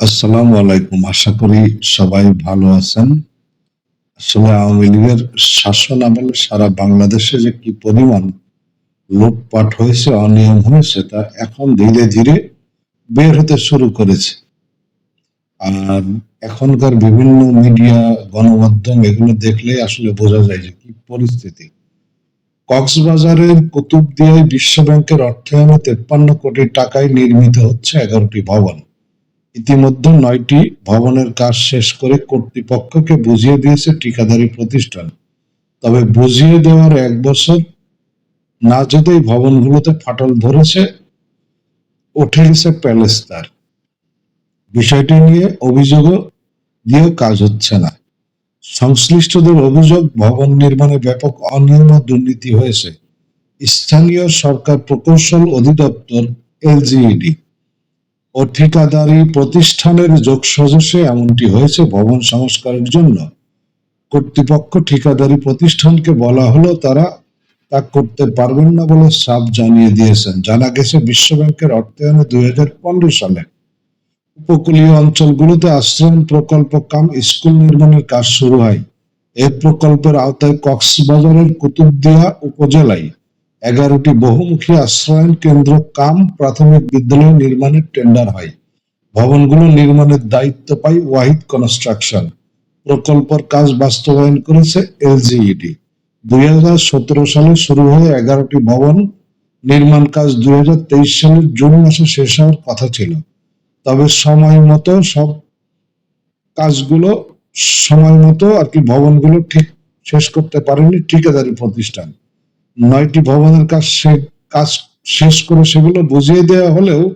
আসসালামু আলাইকুম। আশা করি সবাই ভালো আছেন। আসলে আওয়ামী লীগের শাসন আমলে সারা বাংলাদেশে যে কি পরিমাণ লুটপাট হয়েছে, অনিয়ম হয়েছে, তা এখন ধীরে ধীরে বের হতে শুরু করেছে। আর এখনকার বিভিন্ন মিডিয়া, গণমাধ্যম এগুলো দেখলে আসলে বোঝা যায় যে কি পরিস্থিতি। কক্সবাজারের কুতুবদিয়ায় বিশ্ব ব্যাংকের অর্থায়নে তেপ্পান্ন কোটি টাকায় নির্মিত হচ্ছে এগারোটি ভবন। ইতিমধ্যে নয়টি ভবনের কাজ শেষ করে কর্তৃপক্ষকে বুঝিয়ে দিয়েছে ঠিকাদারি প্রতিষ্ঠান। তবে বুঝিয়ে দেওয়ার এক বছর না যেতেই ভবনগুলোতে ফাটল ধরেছে উঠে গেছে প্যালেস্তার বিষয়টি নিয়ে অভিযোগও দিয়েও কাজ হচ্ছে না। সংশ্লিষ্টদের অভিযোগ, ভবন নির্মাণে ব্যাপক অনিয়ম দুর্নীতি হয়েছে। স্থানীয় সরকার প্রকৌশল অধিদপ্তর, এলজিইডি। ও ঠিকাদারি প্রতিষ্ঠানের যোগসাজশে এমনটি হয়েছে ভবন সংস্কারের জন্য। কর্তৃপক্ষ ঠিকাদারি প্রতিষ্ঠানকে বলা হলো, তারা তা করতে পারবেন না বলে সাপ জানিয়ে দিয়েছেন। জানা গেছে, বিশ্বব্যাংকের অর্থায়নে দুই হাজার পনেরো সালে উপকূলীয় অঞ্চলগুলোতে আশ্রয়ণ প্রকল্প কাম স্কুল নির্মাণের কাজ শুরু হয়। এই প্রকল্পের আওতায় কক্সবাজারের কুতুবদিয়া উপজেলায় এগারোটি বহুমুখী আশ্রয়ণ কেন্দ্র কাম প্রাথমিক বিদ্যালয় নির্মাণের টেন্ডার হয়। ভবনগুলো নির্মাণের দায়িত্ব পায় ওয়াহিদ কনস্ট্রাকশন। প্রকল্পের কাজ বাস্তবায়ন করেছে এলজিইডি। দুই হাজার সতেরো সালে শুরু হয়ে এগারোটি ভবন নির্মাণ কাজ দুই হাজার তেইশ সালের জুন মাসে শেষ হওয়ার কথা ছিল। তবে সময় মতো সব কাজগুলো সময় মতো আর কি ভবনগুলো ঠিক শেষ করতে পারেনি ঠিকাদারি প্রতিষ্ঠান। নয়টি ভবনের কাজ কাজ শেষ করে সেগুলো বুঝিয়ে দেওয়া হলেও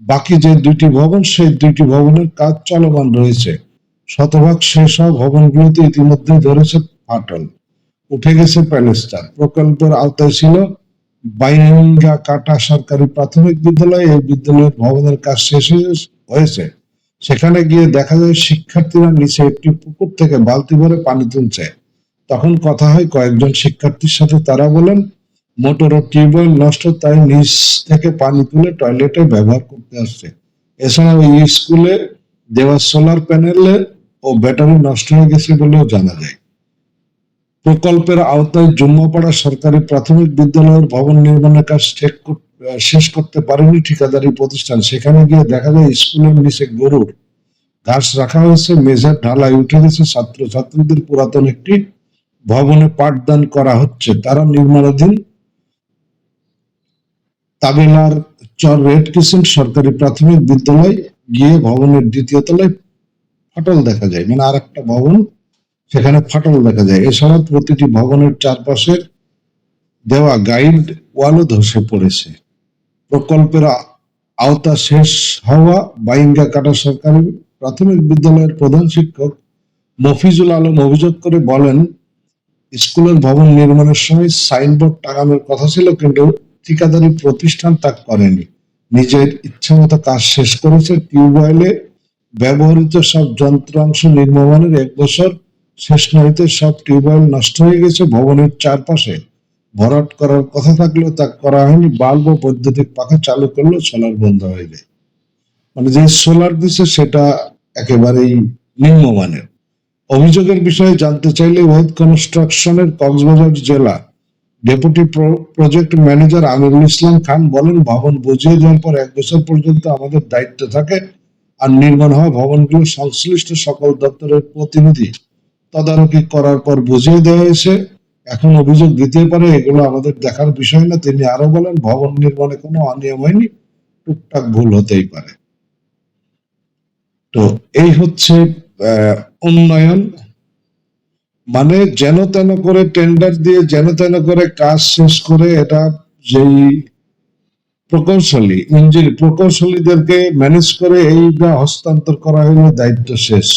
বাকি যে দুইটি ভবন, সেই দুইটি ভবনের কাজ চলমান রয়েছে। শতভাগ শেষ হওয়া ভবনগুলোতে ইতিমধ্যে ধরেছে ফাটল। উঠে গেছে প্যালেস্টার প্রকল্পের আওতায় ছিল বাইঙ্গা কাটা সরকারি প্রাথমিক বিদ্যালয়। এই বিদ্যালয়ের ভবনের কাজ শেষ হয়ে- হয়েছে। সেখানে গিয়ে দেখা যায় শিক্ষার্থীরা নিচে একটি পুকুর থেকে বালতি ভরে পানি তুলছে। তখন কথা হয় কয়েকজন শিক্ষার্থীর সাথে। তারা বলেন, মোটর ও টিউবওয়েল নষ্ট, তাই নিচ থেকে পানি তুলে টয়লেটে ব্যবহার করতে আসছে। এছাড়া ওই স্কুলে দেওয়া সোলার প্যানেলে ও ব্যাটারি নষ্ট হয়ে গেছে বলেও জানা যায়। প্রকল্পের আওতায় জুম্মাপাড়া সরকারি প্রাথমিক বিদ্যালয়ের ভবন নির্মাণের কাজ শেষ করতে পারেনি ঠিকাদারি প্রতিষ্ঠান। সেখানে গিয়ে দেখা যায় স্কুলের নিচে গরুর ঘাস রাখা হয়েছে, মেঝের ঢালাই উঠে গেছে। ছাত্র ছাত্রীদের পুরাতন একটি ভবনে পাঠদান করা হচ্ছে। তারা নির্মাণাধীন। তামিলার চর রেড কিচেন সরকারি প্রাথমিক বিদ্যালয় গিয়ে ভবনের দ্বিতীয় তলায় ফাটল দেখা যায়। মানে আর একটা ভবন, সেখানে ফাটল দেখা যায়। এছাড়া প্রতিটি ভবনের চারপাশের দেওয়া গাইড ওয়ালও ধসে পড়েছে। প্রকল্পের আওতা শেষ হওয়া বাইঙ্গা কাটা সরকারি প্রাথমিক বিদ্যালয়ের প্রধান শিক্ষক মফিজুল আলম অভিযোগ করে বলেন স্কুলের ভবন নির্মাণের সময় সাইনবোর্ড টাঙানোর কথা ছিল, কিন্তু ঠিকাদারি প্রতিষ্ঠান তা করেনি। নিজের ইচ্ছামতো কাজ শেষ করেছে টিউবওয়েলে। ব্যবহৃত সব যন্ত্রাংশ নির্মাণের এক বছর শেষ নয়তে সব টিউবওয়েল নষ্ট হয়ে গেছে ভবনের চারপাশে। ভরাট করার কথা থাকলেও তা করা হয়নি, বাল্ব ও বৈদ্যুতিক পাখা চালু করলেও সোলার বন্ধ হয়ে যায় মানে যে সোলার দিছে সেটা একেবারেই নিম্নমানের। অভিযোগের বিষয়ে জানতে চাইলে ওয়েদ কনস্ট্রাকশনের কক্সবাজার জেলা deputy project manager Amirul Islam Khan বলেন, ভবন বুঝিয়ে দেওয়ার পর এক বছর পর্যন্ত আমাদের দায়িত্ব থাকে আর নির্মাণ হওয়া ভবনগুলো সংশ্লিষ্ট সকল দপ্তরের প্রতিনিধি। তদারকি করার পর বুঝিয়ে দেওয়া হয়েছে। এখন অভিযোগ দিতে পারে, এগুলো আমাদের দেখার বিষয় না। তিনি আরও বলেন, ভবন নির্মাণে কোনো অনিয়ম হয়নি, টুকটাক ভুল হতেই পারে। তো এই হচ্ছে উন্নয়ন মানে যেন তেন করে টেন্ডার দিয়ে, যেন তেন করে কাজ শেষ করে এটা যেই প্রকৌশলী, ইঞ্জিনিয়ার, প্রকৌশলীদেরকে ম্যানেজ করে এইটা হস্তান্তর করা হলে দায়িত্ব শেষ।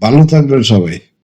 ভালো থাকবেন সবাই।